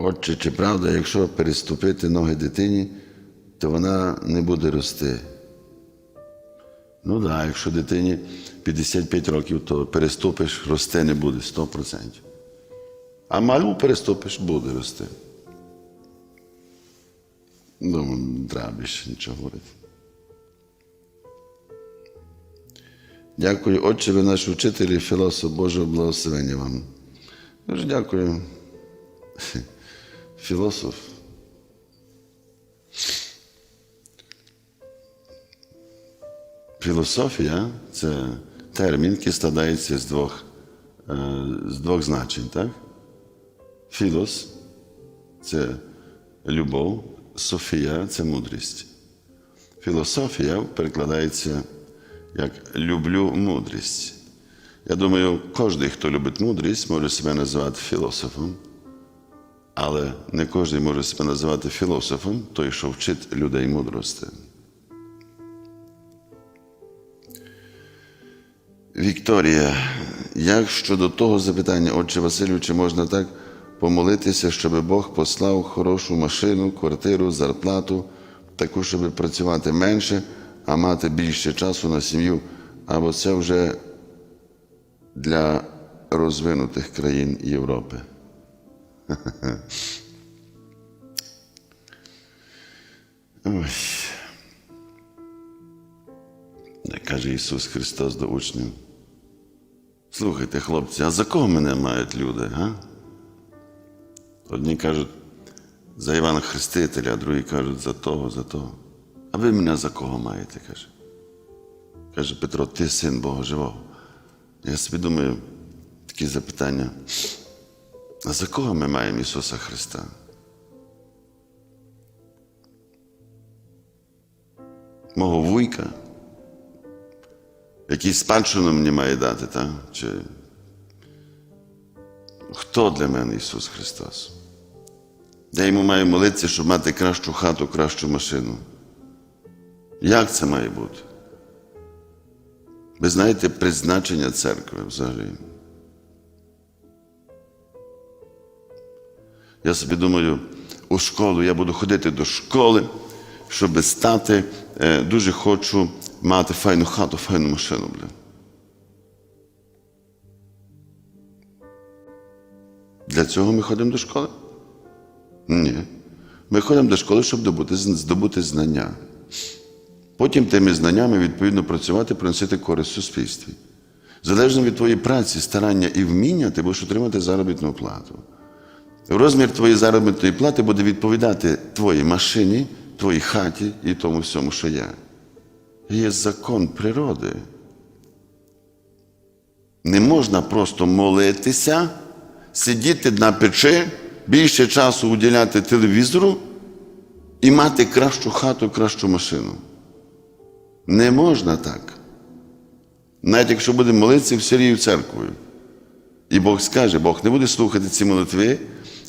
Отче, чи правда, якщо переступити ноги дитині, то вона не буде рости? Ну так, да, якщо дитині 55 років, то переступиш, рости не буде 100%. А малю переступиш, буде рости. Думаю, не треба більше нічого говорити. Дякую, Отче, ви наш вчитель і філософ Божого благословення вам. Дуже дякую. Філософ. Філософія це термін, який складається з двох, е, з двох значень, так? Філос це любов, Софія це мудрість. Філософія перекладається як люблю мудрість. Я думаю, кожен, хто любить мудрість, може себе називати філософом, але не кожен може себе називати філософом, той, що вчить людей мудрості. Вікторія, як щодо того запитання, отче Василю, чи можна так помолитися, щоб Бог послав хорошу машину, квартиру, зарплату, таку, щоб працювати менше, а мати більше часу на сім'ю, або це вже для розвинутих країн Європи? Ой. Каже Ісус Христос до учнів. Слухайте, хлопці, а за кого мене мають люди? га? Одні кажуть за Івана Хрестителя, а другі кажуть за того, за того. А ви мене за кого маєте? каже. Каже Петро, ти син Бога живого. Я собі думаю, такі запитання. А за кого ми маємо Ісуса Христа? Мого вуйка, який спадщину мені має дати, так? Чи... Хто для мене Ісус Христос? Я йому маю молитися, щоб мати кращу хату, кращу машину. Як це має бути? Ви знаєте призначення церкви взагалі? Я собі думаю, у школу я буду ходити до школи, щоб стати, е, дуже хочу мати файну хату, файну машину. Блин. Для цього ми ходимо до школи? Ні. Ми ходимо до школи, щоб здобути, здобути знання. Потім тими знаннями, відповідно, працювати, приносити користь суспільстві. Залежно від твоєї праці, старання і вміння, ти будеш отримати заробітну плату. Розмір твоєї заробітної плати буде відповідати твоїй машині, твоїй хаті і тому всьому, що є. Є закон природи. Не можна просто молитися, сидіти на печі, більше часу уділяти телевізору і мати кращу хату, кращу машину. Не можна так. Навіть якщо будемо молитися всією церквою. І Бог скаже, Бог не буде слухати ці молитви,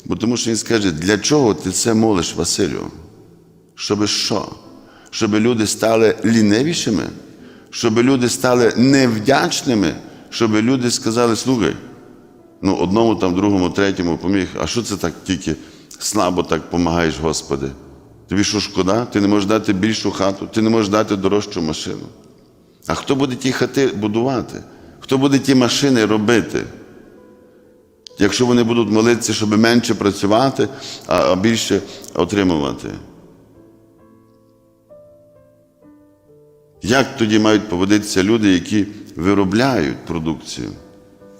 бо тому що Він скаже, для чого ти це молиш, Василю? Щоби що? Щоб люди стали лінивішими, щоб люди стали невдячними, щоб люди сказали, слухай, ну одному, там, другому, третьому поміг, а що це так тільки слабо так допомагаєш, Господи? Тобі що шкода? Ти не можеш дати більшу хату, ти не можеш дати дорожчу машину. А хто буде ті хати будувати? Хто буде ті машини робити? Якщо вони будуть молитися, щоб менше працювати, а більше отримувати. Як тоді мають поводитися люди, які виробляють продукцію,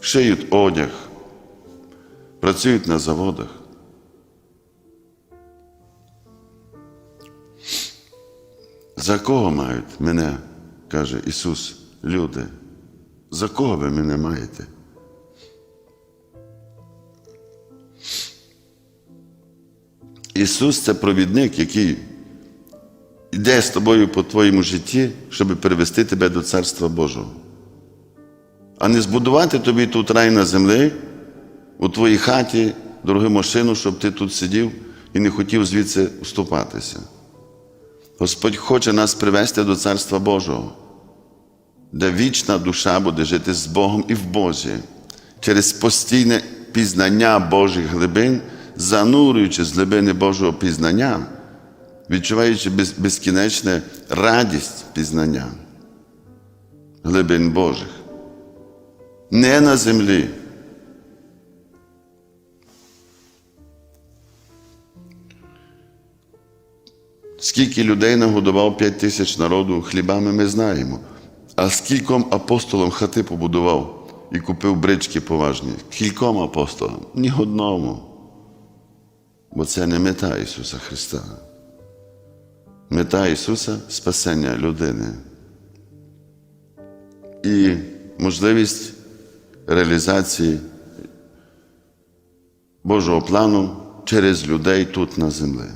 шиють одяг, працюють на заводах? За кого мають мене, каже Ісус, люди? За кого ви мене маєте? Ісус це провідник, який йде з тобою по твоєму житті, щоб перевести тебе до Царства Божого. А не збудувати тобі тут рай на землі, у твоїй хаті, дорогу машину, щоб ти тут сидів і не хотів звідси вступатися. Господь хоче нас привести до Царства Божого, де вічна душа буде жити з Богом і в Бозі через постійне пізнання Божих глибин занурюючи з глибини Божого пізнання, відчуваючи без- безкінечне радість пізнання глибин Божих. Не на землі. Скільки людей нагодував п'ять тисяч народу хлібами, ми знаємо. А скільком апостолам хати побудував і купив брички поважні? Кільком апостолам? Ні одному. Бо це не мета Ісуса Христа. Мета Ісуса спасення людини. І можливість реалізації Божого плану через людей тут на землі.